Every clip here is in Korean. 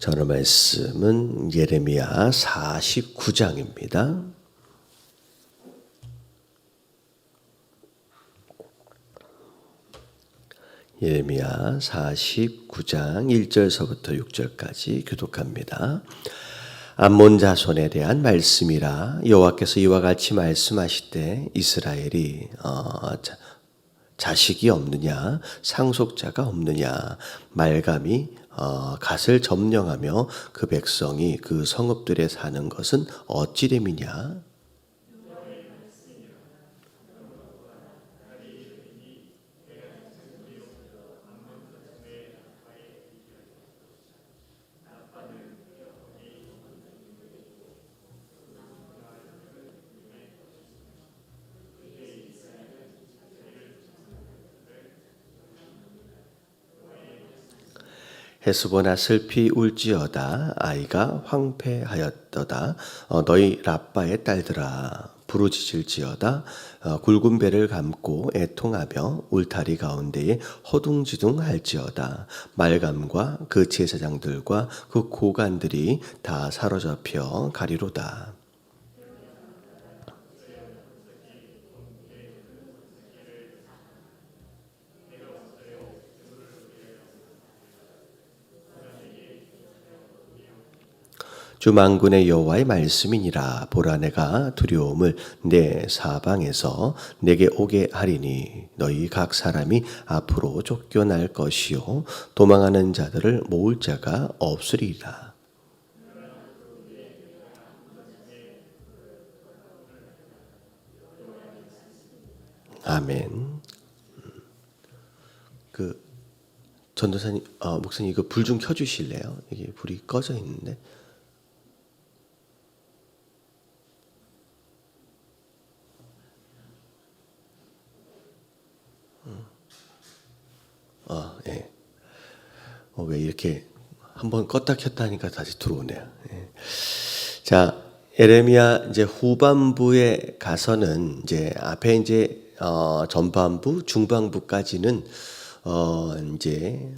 자, 오늘 말씀은 예레미야 49장입니다. 예레미야 49장 1절서부터 6절까지 교독합니다. 암몬 자손에 대한 말씀이라 여호와께서 이와 같이 말씀하시되 이스라엘이 어, 자, 자식이 없느냐 상속자가 없느냐 말감이 어, 갓을 점령하며 그 백성이 그 성읍들에 사는 것은 어찌됨이냐 헤스보나 슬피 울지어다. 아이가 황폐하였도다. 어, 너희 라빠의 딸들아 부르짖을지어다. 어, 굵은 배를 감고 애통하며 울타리 가운데에 허둥지둥할지어다. 말감과 그 제사장들과 그 고관들이 다 사로잡혀 가리로다 주 만군의 여호와의 말씀이니라 보라 내가 두려움을 내 사방에서 내게 오게 하리니 너희 각 사람이 앞으로 쫓겨날 것이요 도망하는 자들을 모을 자가 없으리라 아멘. 그 전도사님, 어, 목사님 이거 불 좀 켜주실래요? 이게 불이 꺼져 있는데. 아, 예. 어, 왜 이렇게 한번 껐다 켰다 하니까 다시 들어오네요. 예. 자, 에레미야 이제 후반부에 가서는 이제 앞에 이제 어, 전반부, 중반부까지는 어, 이제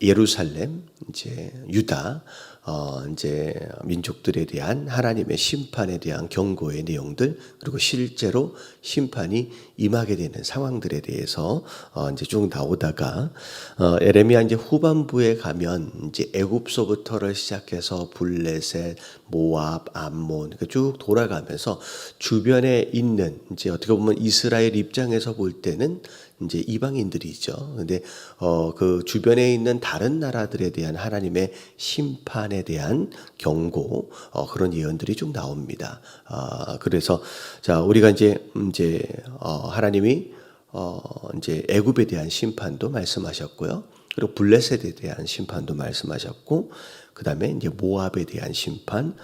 예루살렘, 이제 유다, 어, 이제 민족들에 대한 하나님의 심판에 대한 경고의 내용들, 그리고 실제로 심판이 임하게 되는 상황들에 대해서 어, 이제 쭉 나오다가 어, 에레미야 이제 후반부에 가면 이제 애굽서부터를 시작해서 블레셋, 모압, 암몬 이렇게 쭉 돌아가면서 주변에 있는 이제 어떻게 보면 이스라엘 입장에서 볼 때는 이제 이방인들이죠. 근데 어 그 주변에 있는 다른 나라들에 대한 하나님의 심판에 대한 경고 어 그런 예언들이 좀 나옵니다. 아 그래서 자 우리가 이제 이제 어 하나님이 어 이제 애굽에 대한 심판도 말씀하셨고요. 그리고 블레셋에 대한 심판도 말씀하셨고 그 다음에 이제 모압에 대한 심판,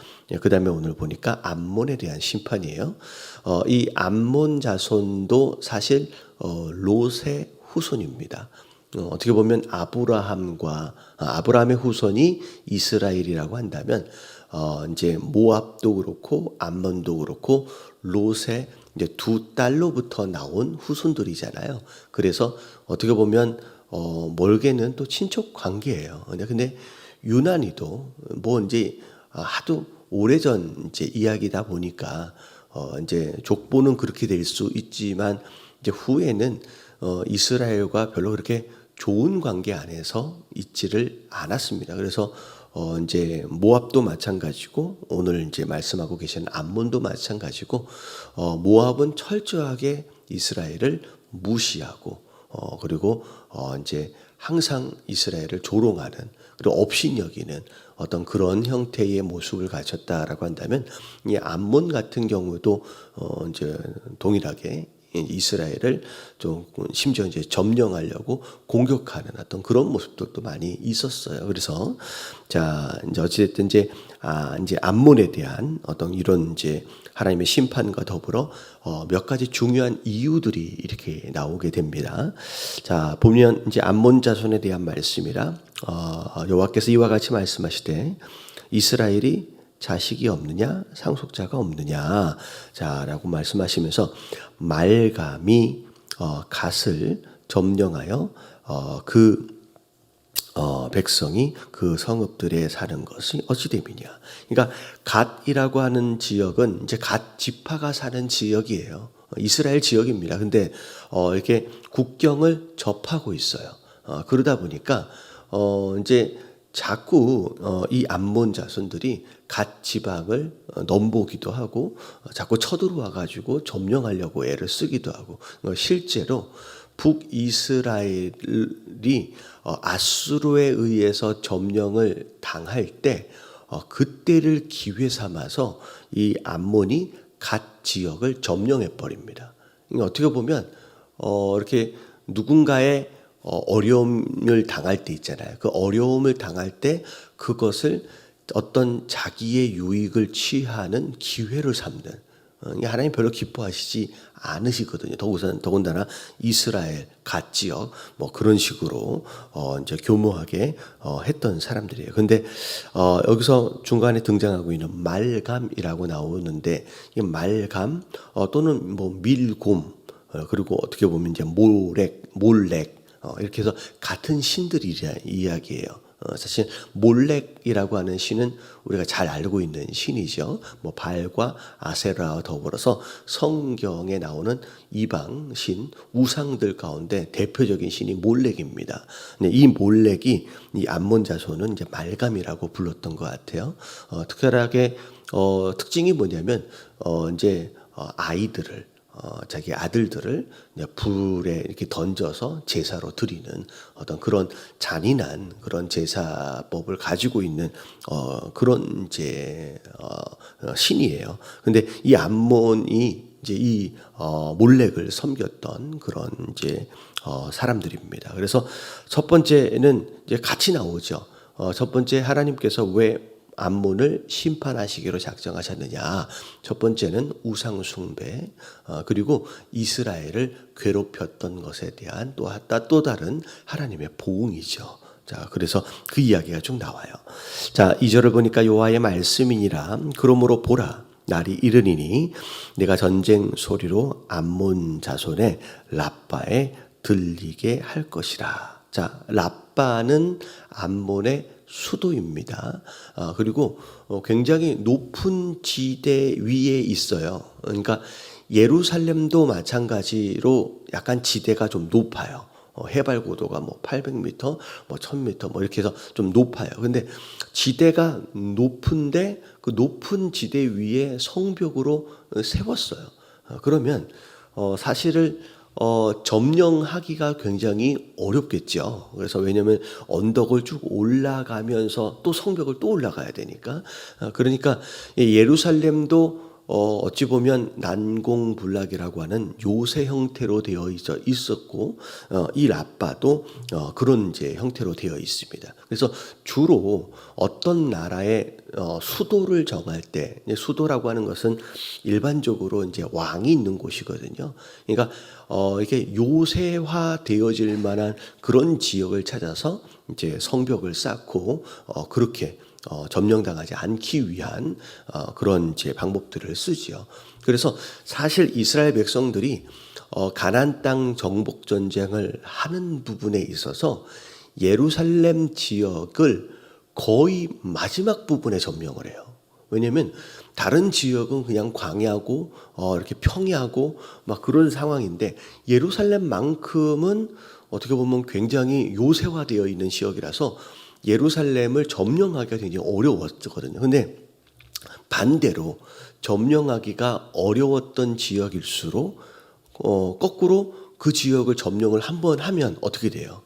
그 다음에 오늘 보니까 암몬에 대한 심판이에요. 어, 이 암몬 자손도 사실 어, 롯의 후손입니다. 어, 어떻게 보면 아브라함과 아, 아브라함의 후손이 이스라엘이라고 한다면 어, 이제 모압도 그렇고 암몬도 그렇고 롯의 이제 두 딸로부터 나온 후손들이잖아요. 그래서 어떻게 보면 어, 멀게는 또 친척 관계예요. 근데 근데 유난히도 뭐 이제 하도 오래전 이제 이야기다 보니까 어, 이제 족보는 그렇게 될 수 있지만 이제 후에는 어, 이스라엘과 별로 그렇게 좋은 관계 안에서 있지를 않았습니다. 그래서 어, 이제 모압도 마찬가지고 오늘 이제 말씀하고 계신 암몬도 마찬가지고 어, 모압은 철저하게 이스라엘을 무시하고 어, 그리고 어, 이제 항상 이스라엘을 조롱하는 그리고 업신 여기는 어떤 그런 형태의 모습을 갖췄다라고 한다면 이 암몬 같은 경우도 어 이제 동일하게 이스라엘을 좀 심지어 이제 점령하려고 공격하는 어떤 그런 모습들도 많이 있었어요. 그래서 자 이제 어찌됐든 이제 아 이제 암몬에 대한 어떤 이런 이제 하나님의 심판과 더불어 어, 몇 가지 중요한 이유들이 이렇게 나오게 됩니다. 자 보면 이제 암몬 자손에 대한 말씀이라 어, 여호와께서 이와 같이 말씀하시되 이스라엘이 자식이 없느냐 상속자가 없느냐 자라고 말씀하시면서 말감이 어, 갓을 점령하여 어, 그 어, 백성이 그 성읍들에 사는 것이 어찌 됨이냐. 그러니까 갓이라고 하는 지역은 이제 갓 지파가 사는 지역이에요. 어, 이스라엘 지역입니다. 근데 어, 이렇게 국경을 접하고 있어요. 어, 그러다 보니까 어, 이제 자꾸 어, 이 암몬 자손들이 갓 지방을 어, 넘보기도 하고 어, 자꾸 쳐들어와 가지고 점령하려고 애를 쓰기도 하고 어, 실제로 북이스라엘이 어, 아수르에 의해서 점령을 당할 때 어, 그때를 기회 삼아서 이 암몬이 갓 지역을 점령해 버립니다. 어떻게 보면 어, 이렇게 누군가의 어, 어려움을 당할 때 있잖아요. 그 어려움을 당할 때 그것을 어떤 자기의 유익을 취하는 기회를 삼는 어, 하나님 별로 기뻐하시지 않으시거든요. 더구나 더군다나 이스라엘 갓 지역 뭐 그런 식으로 어 이제 교묘하게 어 했던 사람들이에요. 근데 어 여기서 중간에 등장하고 있는 말감이라고 나오는데 이 말감 어 또는 뭐 밀곰 어 그리고 어떻게 보면 이제 몰렉 몰렉 어 이렇게 해서 같은 신들이라 이야기예요. 어, 사실 몰렉이라고 하는 신은 우리가 잘 알고 있는 신이죠. 뭐 발과 아세라와 더불어서 성경에 나오는 이방 신 우상들 가운데 대표적인 신이 몰렉입니다. 이 몰렉이 이 암몬 자손은 이제 말감이라고 불렀던 것 같아요. 어, 특별하게 어, 특징이 뭐냐면 어, 이제 어, 아이들을 어, 자기 아들들을 불에 이렇게 던져서 제사로 드리는 어떤 그런 잔인한 그런 제사법을 가지고 있는 어, 그런 이제 어, 어, 신이에요. 근데 이 암몬이 이제 이 어, 몰렉을 섬겼던 그런 이제 어, 사람들입니다. 그래서 첫 번째는 이제 같이 나오죠. 어, 첫 번째 하나님께서 왜 암몬을 심판하시기로 작정하셨느냐. 첫 번째는 우상 숭배, 어, 그리고 이스라엘을 괴롭혔던 것에 대한 또, 또 다른 하나님의 보응이죠. 자, 그래서 그 이야기가 좀 나와요. 자, 이절을 보니까 여호와의 말씀이니라. 그러므로 보라. 날이 이르니니 내가 전쟁 소리로 암몬 자손의 라빠에 들리게 할 것이라. 자, 라빠는 암몬의 수도입니다. 아, 그리고 어, 굉장히 높은 지대 위에 있어요. 그러니까 예루살렘도 마찬가지로 약간 지대가 좀 높아요. 어, 해발 고도가 뭐 800m, 뭐 1000m 뭐 이렇게 해서 좀 높아요. 근데 지대가 높은데 그 높은 지대 위에 성벽으로 세웠어요. 어, 그러면 어, 사실을 어, 점령하기가 굉장히 어렵겠죠. 그래서 왜냐하면 언덕을 쭉 올라가면서 또 성벽을 또 올라가야 되니까. 어, 그러니까 이 예루살렘도 어, 어찌 보면 난공불락이라고 하는 요새 형태로 되어 있었고 어, 이 라빠도 어, 그런 이제 형태로 되어 있습니다. 그래서 주로 어떤 나라의 어, 수도를 정할 때 수도라고 하는 것은 일반적으로 이제 왕이 있는 곳이거든요. 그러니까 어, 이게 요새화 되어질 만한 그런 지역을 찾아서 이제 성벽을 쌓고 어, 그렇게 어, 점령당하지 않기 위한 어, 그런 제 방법들을 쓰지요. 그래서 사실 이스라엘 백성들이 어, 가나안 땅 정복 전쟁을 하는 부분에 있어서 예루살렘 지역을 거의 마지막 부분에 점령을 해요. 왜냐하면 다른 지역은 그냥 광야고 어, 이렇게 평야고 막 그런 상황인데 예루살렘만큼은 어떻게 보면 굉장히 요새화되어 있는 지역이라서 예루살렘을 점령하기가 굉장히 어려웠거든요. 근데 반대로 점령하기가 어려웠던 지역일수록 어, 거꾸로 그 지역을 점령을 한 번 하면 어떻게 돼요?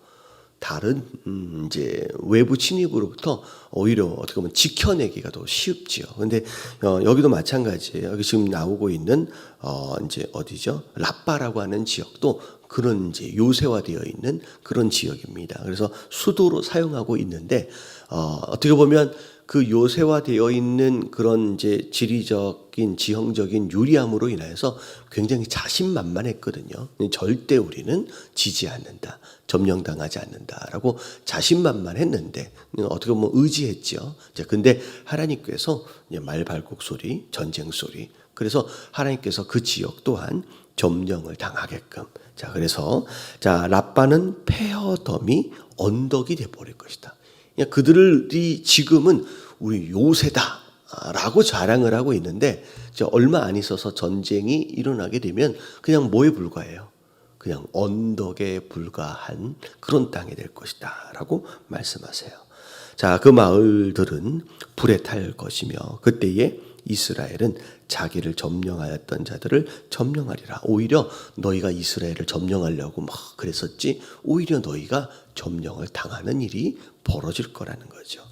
다른 음 이제 외부 침입으로부터 오히려 어떻게 보면 지켜내기가 더 쉽지요. 근데 어 여기도 마찬가지예요. 여기 지금 나오고 있는 어 이제 어디죠? 라빠라고 하는 지역도 그런 이제 요새화되어 있는 그런 지역입니다. 그래서 수도로 사용하고 있는데 어 어떻게 보면 그 요새화되어 있는 그런 이제 지리적인 지형적인 유리함으로 인하여서 굉장히 자신만만했거든요. 절대 우리는 지지 않는다, 점령당하지 않는다라고 자신만만했는데 어떻게 보면 의지했죠. 자, 근데 하나님께서 이제 말발굽 소리, 전쟁 소리, 그래서 하나님께서 그 지역 또한 점령을 당하게끔. 자, 그래서 자 라빠는 폐허덤이 언덕이 돼 버릴 것이다. 그들이 지금은 우리 요새다라고 자랑을 하고 있는데 얼마 안 있어서 전쟁이 일어나게 되면 그냥 뭐에 불과해요? 그냥 언덕에 불과한 그런 땅이 될 것이다라고 말씀하세요. 자, 그 마을들은 불에 탈 것이며 그때에 이스라엘은 자기를 점령하였던 자들을 점령하리라. 오히려 너희가 이스라엘을 점령하려고 막 그랬었지. 오히려 너희가 점령을 당하는 일이 벌어질 거라는 거죠.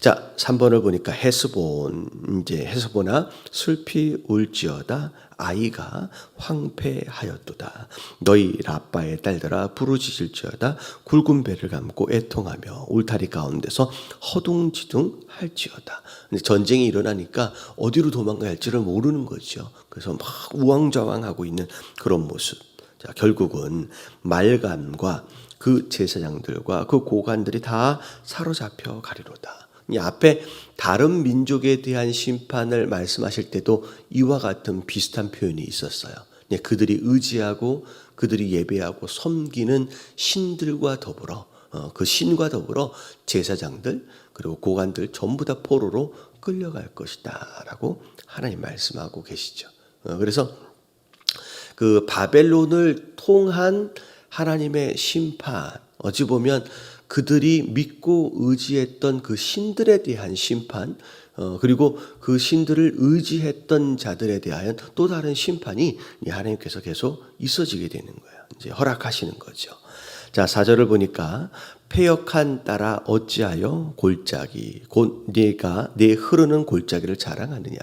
자, 3번을 보니까 헤스본 이제 헤스보나 슬피 울지어다 아이가 황폐하였도다. 너희 라빠의 딸들아 부르짖을지어다 굵은 배를 감고 애통하며 울타리 가운데서 허둥지둥 할지어다. 근데 전쟁이 일어나니까 어디로 도망가야 할지를 모르는 거죠. 그래서 막 우왕좌왕하고 있는 그런 모습. 자, 결국은 말감과 그 제사장들과 그 고관들이 다 사로잡혀 가리로다. 이 앞에 다른 민족에 대한 심판을 말씀하실 때도 이와 같은 비슷한 표현이 있었어요. 예, 그들이 의지하고 그들이 예배하고 섬기는 신들과 더불어 어, 그 신과 더불어 제사장들 그리고 고관들 전부 다 포로로 끌려갈 것이다라고 하나님 말씀하고 계시죠. 어, 그래서 그 바벨론을 통한 하나님의 심판 어찌 보면 그들이 믿고 의지했던 그 신들에 대한 심판 어, 그리고 그 신들을 의지했던 자들에 대하여 또 다른 심판이 이 하나님께서 계속 있어지게 되는 거예요. 이제 허락하시는 거죠. 자, 사절을 보니까 폐역한 따라 어찌하여 골짜기 곧 네가 내 흐르는 골짜기를 자랑하느냐.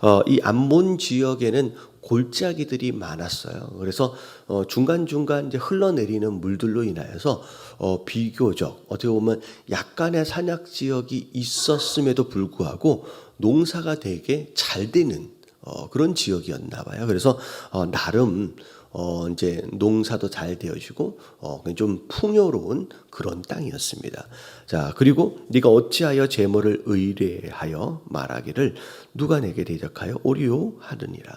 어, 이 암몬 지역에는 골짜기들이 많았어요. 그래서 어, 중간중간 이제 흘러내리는 물들로 인하여서 어, 비교적 어떻게 보면 약간의 산약 지역이 있었음에도 불구하고 농사가 되게 잘 되는 어, 그런 지역이었나 봐요. 그래서 어, 나름 어, 이제 농사도 잘 되어지고 어, 좀 풍요로운 그런 땅이었습니다. 자 그리고 네가 어찌하여 제물을 의뢰하여 말하기를 누가 내게 대적하여 오리오 하느니라.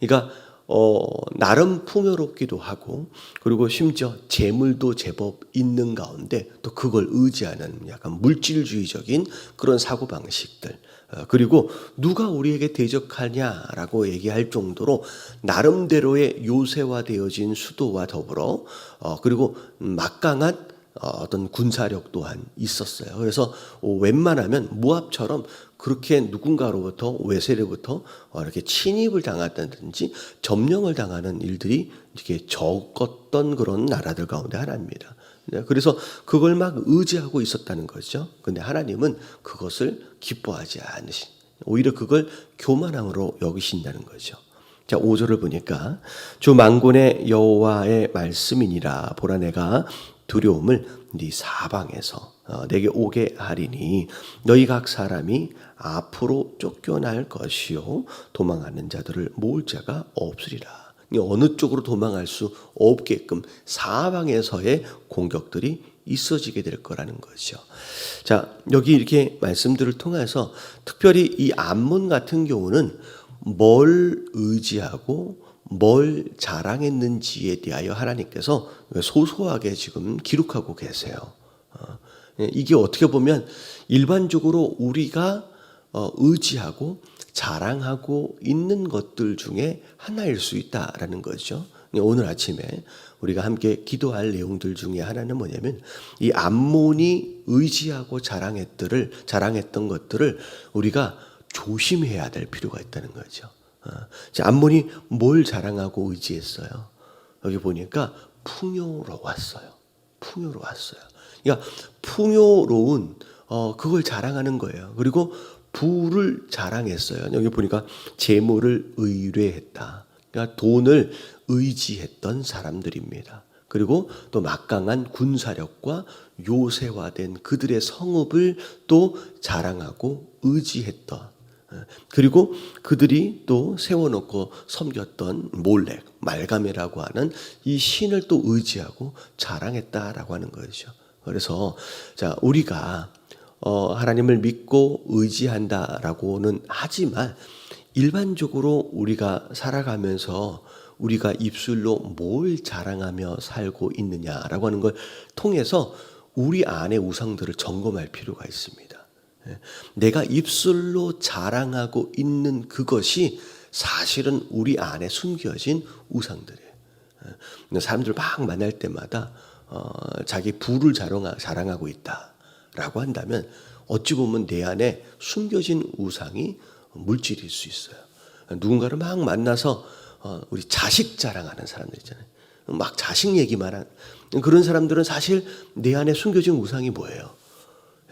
그러니까 어, 나름 풍요롭기도 하고 그리고 심지어 재물도 제법 있는 가운데 또 그걸 의지하는 약간 물질주의적인 그런 사고 방식들 어, 그리고 누가 우리에게 대적하냐라고 얘기할 정도로 나름대로의 요새화되어진 수도와 더불어 어, 그리고 막강한 어, 어떤 군사력 또한 있었어요. 그래서 웬만하면 모압처럼 그렇게 누군가로부터 외세로부터 어, 이렇게 침입을 당했다든지 점령을 당하는 일들이 이렇게 적었던 그런 나라들 가운데 하나입니다. 네, 그래서 그걸 막 의지하고 있었다는 거죠. 근데 하나님은 그것을 기뻐하지 않으신, 오히려 그걸 교만함으로 여기신다는 거죠. 자, 5절을 보니까 주 만군의 여호와의 말씀이니라 보라 내가 두려움을 네 사방에서 어, 내게 오게 하리니 너희 각 사람이 앞으로 쫓겨날 것이요 도망하는 자들을 모을 자가 없으리라. 어느 쪽으로 도망할 수 없게끔 사방에서의 공격들이 있어지게 될 거라는 거죠. 자, 여기 이렇게 말씀들을 통해서 특별히 이 암문 같은 경우는 뭘 의지하고 뭘 자랑했는지에 대하여 하나님께서 소소하게 지금 기록하고 계세요. 어, 이게 어떻게 보면 일반적으로 우리가 어, 의지하고 자랑하고 있는 것들 중에 하나일 수 있다라는 거죠. 오늘 아침에 우리가 함께 기도할 내용들 중에 하나는 뭐냐면 이 암몬이 의지하고 자랑했들을 자랑했던 것들을 우리가 조심해야 될 필요가 있다는 거죠. 어, 암몬이 뭘 자랑하고 의지했어요? 여기 보니까 풍요로웠어요. 풍요로웠어요. 그러니까 풍요로운 어, 그걸 자랑하는 거예요. 그리고 부를 자랑했어요. 여기 보니까 재물을 의뢰했다. 그러니까 돈을 의지했던 사람들입니다. 그리고 또 막강한 군사력과 요새화된 그들의 성읍을 또 자랑하고 의지했던 그리고 그들이 또 세워놓고 섬겼던 몰렉, 말가메라고 하는 이 신을 또 의지하고 자랑했다라고 하는 거죠. 그래서 자 우리가 어, 하나님을 믿고 의지한다라고는 하지만 일반적으로 우리가 살아가면서 우리가 입술로 뭘 자랑하며 살고 있느냐라고 하는 걸 통해서 우리 안의 우상들을 점검할 필요가 있습니다. 예. 내가 입술로 자랑하고 있는 그것이 사실은 우리 안에 숨겨진 우상들이에요. 예. 사람들 막 만날 때마다 어, 자기 부를 자랑하, 자랑하고 있다 라고 한다면 어찌 보면 내 안에 숨겨진 우상이 물질일 수 있어요. 누군가를 막 만나서 어, 우리 자식 자랑하는 사람들 있잖아요. 막 자식 얘기만 한 그런 사람들은 사실 내 안에 숨겨진 우상이 뭐예요?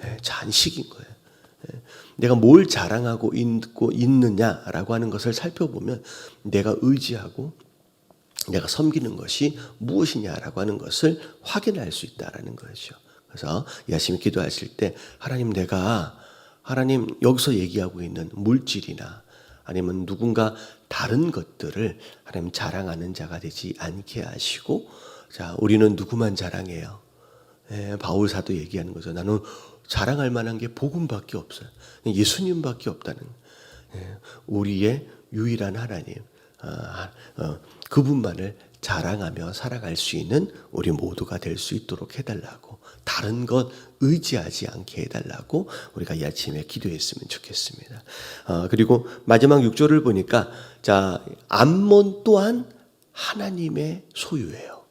예, 잔식인 거예요. 예, 내가 뭘 자랑하고 있고 있느냐라고 하는 것을 살펴보면 내가 의지하고 내가 섬기는 것이 무엇이냐라고 하는 것을 확인할 수 있다라는 거죠. 그래서 열심히 기도하실 때 하나님 내가 하나님 여기서 얘기하고 있는 물질이나 아니면 누군가 다른 것들을 하나님 자랑하는 자가 되지 않게 하시고 자 우리는 누구만 자랑해요. 예, 바울 사도 얘기하는 거죠. 나는 자랑할 만한 게 복음밖에 없어요. 예수님밖에 없다는 예, 우리의 유일한 하나님 아, 어, 그분만을 자랑하며 살아갈 수 있는 우리 모두가 될 수 있도록 해달라고 다른 것 의지하지 않게 해달라고 우리가 이 아침에 기도했으면 좋겠습니다. 어, 그리고 마지막 6절을 보니까 자 암몬 또한 하나님의 소유예요.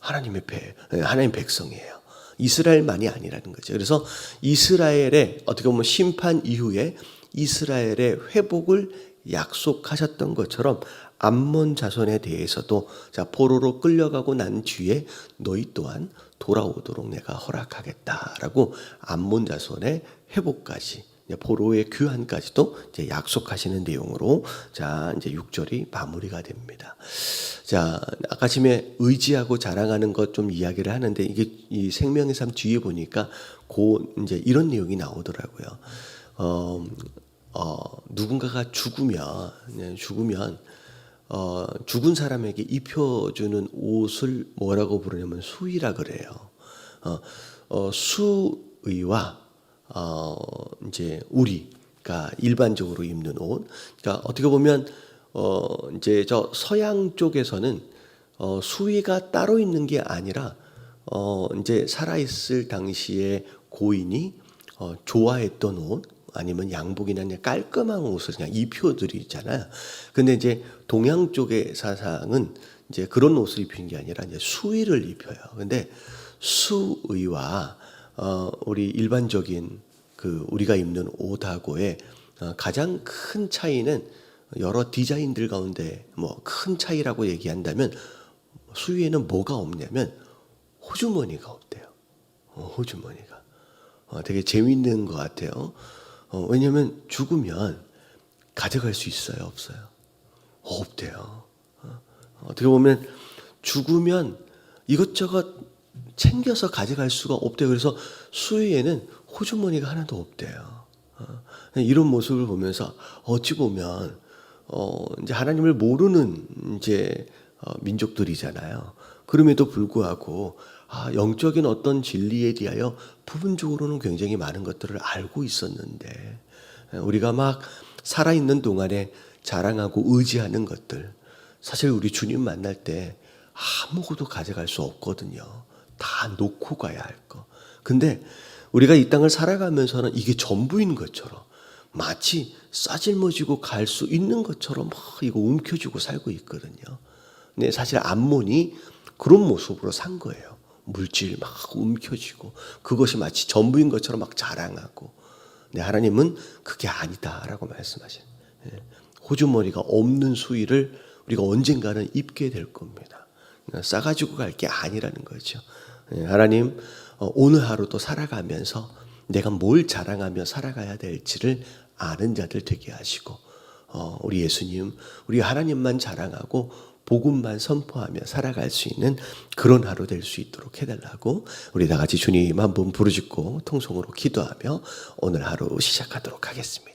하나님의 배, 하나님 백성이에요. 이스라엘만이 아니라는 거죠. 그래서 이스라엘의 어떻게 보면 심판 이후에 이스라엘의 회복을 약속하셨던 것처럼 암몬 자손에 대해서도 자 포로로 끌려가고 난 뒤에 너희 또한 돌아오도록 내가 허락하겠다라고 암몬 자손의 회복까지 포로의 귀환까지도 이제 약속하시는 내용으로 자 이제 6절이 마무리가 됩니다. 자 아까 전에 의지하고 자랑하는 것 좀 이야기를 하는데 이게 이 생명의 삶 뒤에 보니까 고 이제 이런 내용이 나오더라고요. 어, 어 누군가가 죽으면 네, 죽으면 어, 죽은 사람에게 입혀주는 옷을 뭐라고 부르냐면 수의라 그래요. 어, 어, 수의와 어, 이제 우리가 일반적으로 입는 옷. 그러니까 어떻게 보면 어, 이제 저 서양 쪽에서는 어, 수의가 따로 있는 게 아니라 어, 이제 살아있을 당시에 고인이 어, 좋아했던 옷, 아니면 양복이나 그냥 깔끔한 옷을 그냥 입혀드리잖아요. 근데 이제 동양 쪽의 사상은 이제 그런 옷을 입히는 게 아니라 이제 수의를 입혀요. 근데 수의와 어 우리 일반적인 그 우리가 입는 옷하고의 어 가장 큰 차이는 여러 디자인들 가운데 뭐 큰 차이라고 얘기한다면 수의에는 뭐가 없냐면 호주머니가 없대요. 어, 호주머니가. 어, 되게 재밌는 것 같아요. 어, 왜냐하면 죽으면 가져갈 수 있어요, 없어요? 없대요. 어, 어떻게 보면 죽으면 이것저것 챙겨서 가져갈 수가 없대요. 그래서 수위에는 호주머니가 하나도 없대요. 어, 이런 모습을 보면서 어찌 보면 어, 이제 하나님을 모르는 이제 어, 민족들이잖아요. 그럼에도 불구하고 아, 영적인 어떤 진리에 대하여 부분적으로는 굉장히 많은 것들을 알고 있었는데 우리가 막 살아있는 동안에 자랑하고 의지하는 것들 사실 우리 주님 만날 때 아무것도 가져갈 수 없거든요. 다 놓고 가야 할 거. 근데 우리가 이 땅을 살아가면서는 이게 전부인 것처럼 마치 싸질머지고 갈 수 있는 것처럼 막 이거 움켜쥐고 살고 있거든요. 근데 사실 암몬이 그런 모습으로 산 거예요. 물질 막 움켜쥐고 그것이 마치 전부인 것처럼 막 자랑하고 네, 하나님은 그게 아니다라고 말씀하신 예, 호주머니가 없는 수위를 우리가 언젠가는 입게 될 겁니다. 그러니까 싸가지고 갈 게 아니라는 거죠. 예, 하나님 어, 오늘 하루도 살아가면서 내가 뭘 자랑하며 살아가야 될지를 아는 자들 되게 하시고 어, 우리 예수님 우리 하나님만 자랑하고 복음만 선포하며 살아갈 수 있는 그런 하루 될 수 있도록 해달라고 우리 다 같이 주님 한번 부르짖고 통성으로 기도하며 오늘 하루 시작하도록 하겠습니다.